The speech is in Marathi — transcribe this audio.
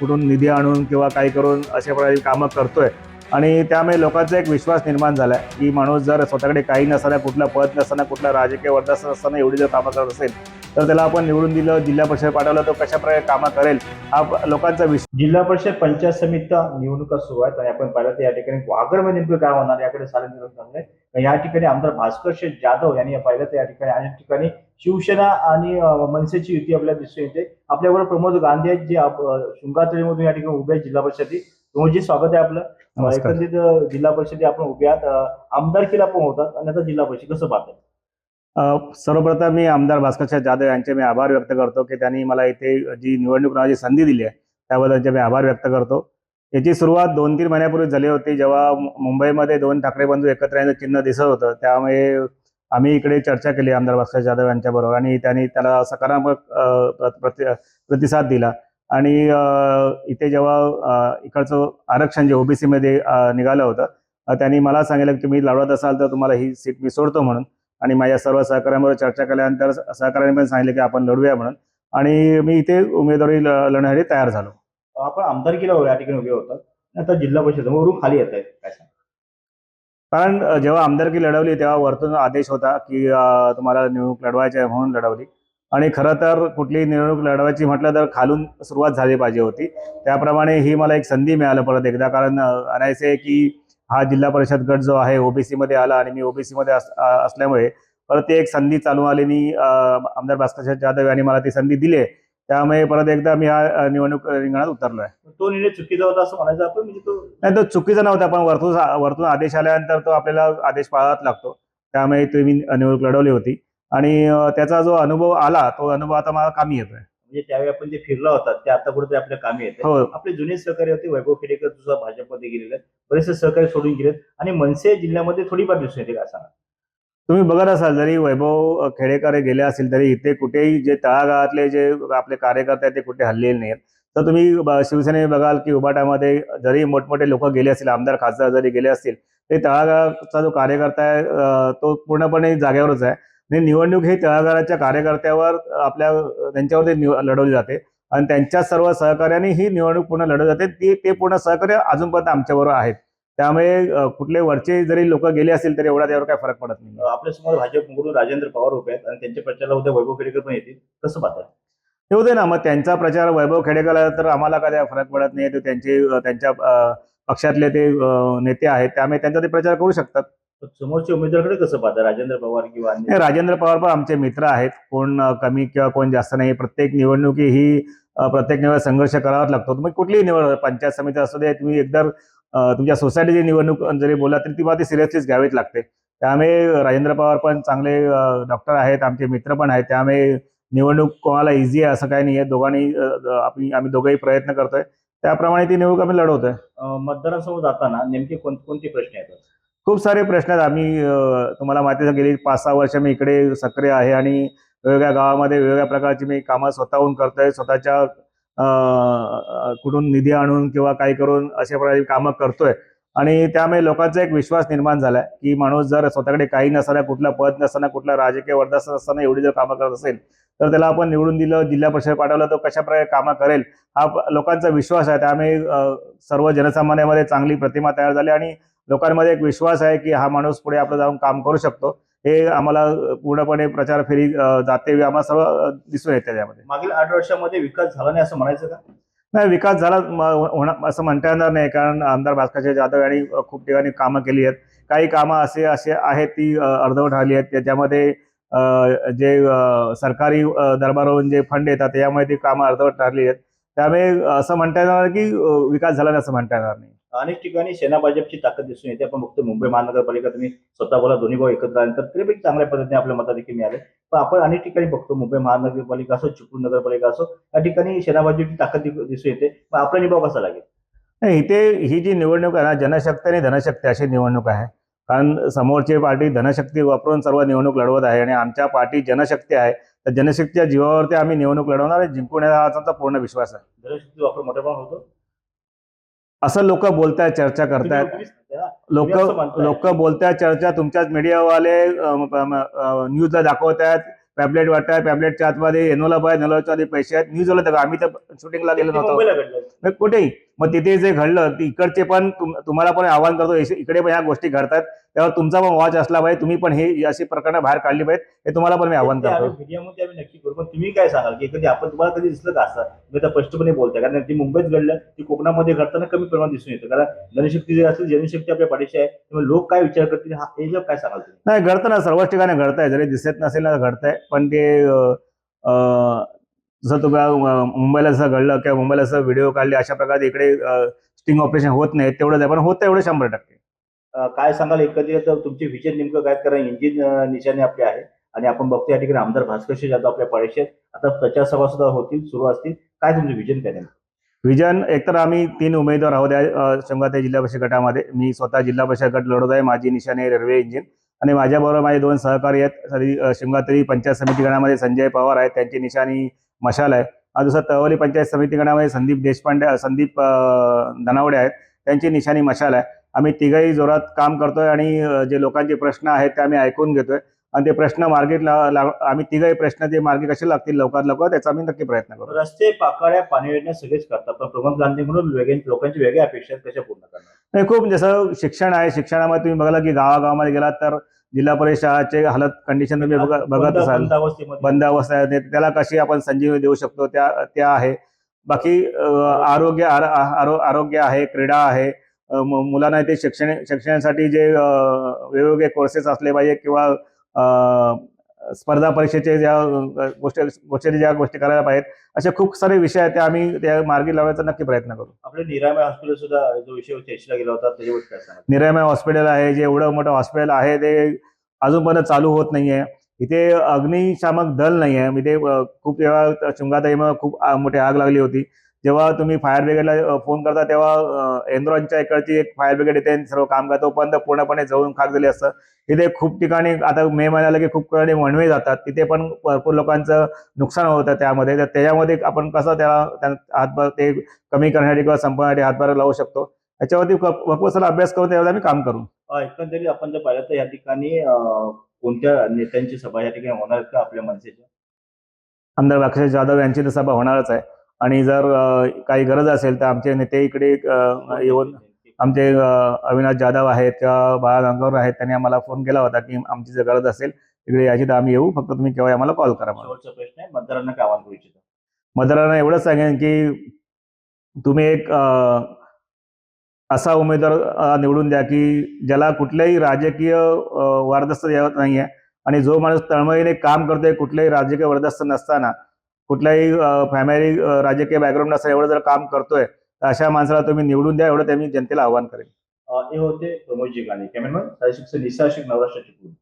कुठून निधी आणून किंवा काही करून अशा प्रकारे कामं करतोय. आणि त्यामुळे लोकांचा एक विश्वास निर्माण झाला आहे की माणूस जर स्वतःकडे काही नसताना कुठलं पद नसताना कुठला राजकीय वर्चस्व नसताना एवढी जर कामं करत असेल तर त्याला आपण निवडून दिलं जिल्हा परिषद पाठवलं तर कशा प्रकारे कामं करेल हा लोकांचा विश्वास जिल्हा परिषद पंचायत समित्या निवडणुका सुरू आहेत आणि आपण पाहिलं तर या ठिकाणी वागडमध्ये नेमकं काय होणार याकडे सारे निरोप या ठिकाणी आमदार भास्कर शेठ जाधव यांनी पाहिलं तर या ठिकाणी अनेक ठिकाणी शिवसेना आणि मनसेची युती आपल्याला दिसून येते. आपल्याबरोबर प्रमोद गांधी आहेत जे शृंगारतळीमधून या ठिकाणी उभे आहेत जिल्हा परिषदेत. प्रमोदजी स्वागत आहे आपलं. एकंदरीत जिल्हा परिषदेत आपण उभे आहात. आमदारकीला पण होतात आणि आता जिल्हा परिषद कसं पाहतात सर्वप्रथम मी आमदार भास्करशा जाधव यांचे मी आभार व्यक्त करतो की त्यांनी मला इथे जी निवडणूक लढवण्याची संधी दिली आहे त्याबद्दल त्यांचे मी आभार व्यक्त करतो. याची सुरुवात दोन तीन महिन्यापूर्वी झाली होती जेव्हा मुंबईमध्ये दोन ठाकरे बंधू एकत्र चिन्ह दिसत होतं. त्यामुळे आम्ही इकडे चर्चा केली आमदार भास्कर जाधव यांच्याबरोबर आणि त्यांनी त्याला सकारात्मक प्रति- प्रतिसाद दिला. आणि इथे जेव्हा इकडचं आरक्षण जे ओबीसीमध्ये निघालं होतं त्यांनी मला सांगितलं की तुम्ही लढवत असाल तर तुम्हाला ही सीट मी सोडतो म्हणून. आणि माझ्या सर्व सहकाऱ्यांबरोबर चर्चा केल्यानंतर सहकाऱ्यांनी पण सांगितलं की आपण लढूया म्हणून. आणि मी इथे उमेदवारी लढण्यासाठी तयार झालो. आपण आमदारकीला या ठिकाणी उभे होतात आता जिल्हा परिषद वरून खाली येत आहेत. काय कारण जेव्हा आमदारकी लढवली तेव्हा वरतून आदेश होता की तुम्हाला निवडणूक लढवायची आहे म्हणून लढवली. आणि खरं तर कुठली निवडणूक लढवायची म्हटलं तर खालून सुरुवात झाली पाहिजे होती. त्याप्रमाणे ही मला एक संधी मिळालं परत एकदा. कारण आणायचं आहे की हा जिल्हा परिषद गट जो आहे ओबीसीमध्ये आला आणि मी ओबीसीमध्ये अस- असल्यामुळे परत ती एक संधी चालू आली. आणि आमदार भास्कर जाधव यांनी मला ती संधी दिली आहे. त्यामुळे परत एकदा मी हा निवडणूक रिंगणात उतरलो आहे तो निर्णय चुकीचा होता असं म्हणायचं आपण? म्हणजे तो नाही तो चुकीचा नव्हता पण वरतून वरतून आदेश आल्यानंतर तो आपल्याला आदेश पाळावाच लागतो. त्यामुळे ते मी निवडणूक लढवली होती. आणि त्याचा जो अनुभव आला तो अनुभव आता मला कामी येतोय. म्हणजे त्यावेळी आपण जे फिरला होता ते आता कुठे आपल्या कामी येते हो. आपले जुने सहकारी होते वैभव खेडेकर तुझा भाजपमध्ये गेलेले आहेत बरेचसे सहकारी सोडून गेलेत. आणि मनसे जिल्ह्यामध्ये थोडीफार दिसून येते काय सांगा तुम्ही बघत असाल जरी वैभव खेडेकर गेले असतील तरी इथे कुठेही जे तळागाळातले जे आपले कार्यकर्ते आहेत ते कुठे हल्लेले नाहीत तर तुम्ही शिवसेने बघाल की उबाट्यामध्ये जरी मोठमोठे लोक गेले असतील आमदार खासदार जरी गेले असतील ते तळागाळाचा जो कार्यकर्ता आहे तो पूर्णपणे जागेवरच आहे. आणि निवडणूक ही तळागाळाच्या कार्यकर्त्यावर आपल्या त्यांच्यावरती निव लढवली जाते. आणि त्यांच्या सर्व सहकार्याने ही निवडणूक पूर्ण लढवली जाते. ती ते पूर्ण सहकार्य अजूनपर्यंत आमच्याबरोबर आहेत. त्यामुळे कुठले वरचे जरी लोक गेले असतील तरी एवढा त्यावर काय फरक पडत नाही. आपल्यासमोर भाजपकडून राजेंद्र पवार उभे आहेत आणि त्यांच्या प्रचाराला उद्या वैभव खेडेकर पण येतील. कसं पाहतात येऊ दे ना मग त्यांचा प्रचार वैभव खेडेकर तर आम्हाला काय फरक पडत नाही. ते त्यांचे त्यांच्या पक्षातले ते नेते आहेत. त्यामुळे त्यांचा ते प्रचार करू शकतात. समोरच्या उमेदवाराकडे कसं पाहतात राजेंद्र पवार किंवा राजेंद्र पवार पण आमचे मित्र आहेत. कोण कमी किंवा कोण जास्त नाही. प्रत्येक निवडणुकी ही प्रत्येक निवड संघर्ष करावाच लागतो. तुम्ही कुठलीही निवड पंचायत समिती असू दे तुम्ही एकदा तुमच्या सोसायटीची निवडणूक जरी बोला तरी ती मला ती सिरियसलीच घ्यावीच लागते. त्यामुळे राजेंद्र पवार पण चांगले डॉक्टर आहेत आमचे मित्र पण आहेत. त्यामुळे निवडणूक कोणाला इझी आहे असं काही नाही आहे दोघांनी आपली आम्ही दोघंही प्रयत्न करतोय. त्याप्रमाणे ती निवडणूक आम्ही लढवतोय. मतदारांसमोर जाताना नेमके कोण कोणते प्रश्न येतात? खूप सारे प्रश्न आहेत. आम्ही तुम्हाला माहिती आहे गेली पाच सहा वर्ष मी इकडे सक्रिय आहे आणि वेगवेगळ्या गावामध्ये वेगवेगळ्या प्रकारची मी कामं स्वतःहून करतोय. स्वतःच्या कुठून निधी आणून किंवा काही करून अशा प्रकारे कामं करतोय. आणि त्यामुळे लोकांचा एक विश्वास निर्माण झालाय की माणूस जर स्वतःकडे काही नसताना कुठलं पद नसताना कुठला राजकीय वर्चस्व नसताना एवढी जर कामं करत असेल तर त्याला आपण निवडून दिलं जिल्हा परिषद पाठवलं तर कशा प्रकारे कामं करेल हा लोकांचा विश्वास आहे. त्यामुळे सर्व जनसामान्यामध्ये चांगली प्रतिमा तयार झाली आणि लोकांमध्ये एक विश्वास आहे की हा माणूस पुढे आपलं जाऊन काम करू शकतो. हे आम्हाला पूर्णपणे प्रचार फेरी जाते आम्हाला सर्व दिसून येते त्यामध्ये मागील आठ वर्षामध्ये विकास झाला नाही असं म्हणायचं का? नाही विकास झाला होणार असं म्हणता येणार नाही कारण आमदार भास्करचे जाधव यांनी खूप ठिकाणी कामं केली आहेत. काही कामं असे असे आहेत ती अर्धवट राहिली आहेत. त्याच्यामध्ये जे सरकारी दरबारावरून जे फंड येतात त्यामुळे ती कामं अर्धवट राहिली आहेत. त्यामुळे असं म्हणता येणार की विकास झाला नाही असं म्हणता येणार नाही. अनेक ठिकाणी सेना भाजपची ताकद दिसून येते. आपण बघतो मुंबई महानगरपालिका तुम्ही स्वतः बोला दोन्ही भाऊ एकत्र आल्यानंतर तरीपैकी चांगल्या पद्धतीने आपल्या मताधिक्य मिळाले. पण आपण अनेक ठिकाणी बघतो मुंबई महानगरपालिका असो चिपळूण नगरपालिका असो या ठिकाणी सेना भाजपची ताकद दिसून येते. पण आपला निभाव कसा लागेल? नाही इथे ही जी निवडणूक आहे ना जनशक्ती आणि धनशक्ती अशी निवडणूक आहे. कारण समोरची पार्टी धनशक्ती वापरून सर्व निवडणूक लढवत आहे आणि आमच्या पार्टी जनशक्ती आहे. तर जनशक्तीच्या जीवावरती आम्ही निवडणूक लढवणार आहे जिंकून हा आमचा पूर्ण विश्वास आहे. धनशक्ती वापर मोठ्या प्रमाणात होतो? असं लोक बोलतायत चर्चा करतायत. लोक. लोक बोलतायत चर्चा तुमच्याच मीडियावाले न्यूजला दाखवत आहेत पॅम्पलेट वाटताय पॅम्पलेटच्या आतमध्ये एनोलॉप आहे एनोलॉपच्या आधी पैसे आहेत. न्यूज आलं का आम्ही तर शूटिंगला गेलो नव्हतो. कुठेही? मग तिथे जे घडलं ते इकडचे पण तुम- तुम्हाला पण आवाहन करतो इकडे पण ह्या गोष्टी घडतात. त्यावर तुमचा पण वॉच असला पाहिजे तुम्ही पण हे अशी प्रकरणं बाहेर काढली पाहिजे हे तुम्हाला पण मी आवाहन करतो. मीडियामध्ये आम्ही नक्की करू पण तुम्ही काय सांगाल की कधी आपण तुम्हाला कधी दिसलं का असं? तुम्ही आता स्पष्टपणे बोलताय कारण ती मुंबईत घडलं ती कोकणामध्ये घडताना कमी प्रमाणात दिसून येतं. कारण जनशक्ती जर असेल जनशक्ती आपल्या पाठीशी आहे त्यामुळे लोक काय विचार करतील हा हे जर काय सांगाल तुम्ही? नाही घडतं ना सर्वच ठिकाणी घडतंय जरी दिसत नसेल ना घडतंय पण ते जसं तुम्हाला मुंबईला जसं घडलं किंवा मुंबईला जसं व्हिडिओ काढले अशा प्रकारे इकडे स्टिंग ऑपरेशन होत नाही तेवढंच आहे पण होतं एवढं शंभर टक्के. काय सांगाल? एकत्रित तुमचे विजन नेमकं काय? कारण इंजिन निशाने आपले आहे आणि आपण बघतो या ठिकाणी आमदार भास्कर जाधव आपल्या परीक्षेत आता प्रचार सभा सुद्धा होतील सुरू असतील. काय तुमचं विजन काय विजन एकतर आम्ही तीन उमेदवार आहोत या संघात जिल्हा परिषद गटामध्ये. मी स्वतः जिल्हा परिषद गट लढवत आहे माझी निशाने आहे रेल्वे इंजिन आणि माझ्याबरोबर माझे दोन सहकारी आहेत. शिंगातरी पंचायत समिती गणामध्ये संजय पवार आहेत त्यांची निशाणी मशाल आहे. हा दुसरं तळवली पंचायत समिती गणामध्ये संदीप देशपांडे संदीप धनावडे आहेत त्यांची निशाणी मशाल आहे. आम्ही तिघही जोरात काम करतोय आणि जे लोकांचे प्रश्न आहेत ते आम्ही ऐकून घेतोय. आणि ते प्रश्न मार्गी आम्ही तिघही प्रश्न ते मार्गी कसे लागतील लवकरात लवकर त्याचा आम्ही नक्की प्रयत्न करू. रस्ते पाकाड्या पाणी योजना सगळेच करतात. पण प्रमोद गांधीकडून वेगळे लोकांची वेगळ्या अपेक्षा कशा पूर्ण करणार? नाही खूप जसं शिक्षण आहे शिक्षणामध्ये तुम्ही बघाल की गावागावामध्ये गेलात तर जिल्हा परिषद शाळाचे हालत कंडिशन तुम्ही बघ- बघत असाल. बंद अवस्था आहे त्याला कशी आपण संजीवनी देऊ शकतो? त्या त्या आहे. बाकी आरोग्य आर- आरो- आरोग्य आहे क्रीडा आहे. मुलांना ते शिक्षण शिक्षणासाठी जे वेगवेगळे कोर्सेस असले पाहिजे किंवा स्पर्धा परीक्षेचे ज्या गोष्टी गोष्टी ज्या गोष्टी करायला पाहिजेत असे खूप सारे विषय आहेत ते आम्ही त्या मार्गी लावण्याचा नक्की प्रयत्न करू. आपल्या निरामय हॉस्पिटल सुद्धा जो विषय चर्चेला गेला होता त्याच्यावर निरामय हॉस्पिटल आहे जे एवढं मोठं हॉस्पिटल आहे ते अजूनपर्यंत चालू होत नाहीये. इथे अग्निशामक दल नाही आहे इथे खूप वेळा शृंगाताईमुळे खूप मोठी आग लागली होती. जेव्हा तुम्ही फायर ब्रिगेडला फोन करता तेव्हा एनरॉनच्या इकडची एक फायर ब्रिगेड येते आणि सर्व काम करतो पण पूर्णपणे जळून खाक झाली असतं. इथे खूप ठिकाणी आता मे महिन्याला की खूप ठिकाणी वणवे जातात तिथे पण भरपूर लोकांचं नुकसान होतं त्यामध्ये. तर त्याच्यामध्ये आपण कसं त्याला त्या- हातभार ते कमी करण्यासाठी किंवा संपवण्यासाठी हातभार लावू शकतो. याच्यावरती भरपूर सारा अभ्यास करून त्यावेळेला आम्ही काम करू. एकंदरीत आपण जर पाहिलं तर या ठिकाणी कोणत्या नेत्यांची सभा या ठिकाणी होणार का आपल्या मनसेच्या? आमदार राक्षस जाधव यांची तर सभा होणारच आहे. आणि जर काही गरज असेल तर आमचे नेते इकडे येऊन आमचे अविनाश जाधव आहेत किंवा बाळा गंगावर आहेत त्यांनी आम्हाला फोन केला होता की आमची जर गरज असेल तिकडे याची तर आम्ही येऊ फक्त तुम्ही केव्हा आम्हाला कॉल करा प्रश्न आहे मतदारांना काय आवाहन करू इच्छितो? मतदारांना एवढंच सांगेन की तुम्ही एक असा उमेदवार निवडून द्या की ज्याला कुठल्याही राजकीय वारदस्त येत नाहीये. आणि जो माणूस तळमळीने काम करतोय कुठल्याही राजकीय वरदस्त नसताना कुठल्याही फॅमिली राजकीय बॅकग्राऊंड असं एवढं जर काम करतोय तर अशा माणसाला तुम्ही निवडून द्या एवढं त्यांनी जनतेला आव्हान करेल. हे होते प्रमोदजी गांधी कॅमेरमॅन निशा शिक नवराष्ट्राची पूर्ण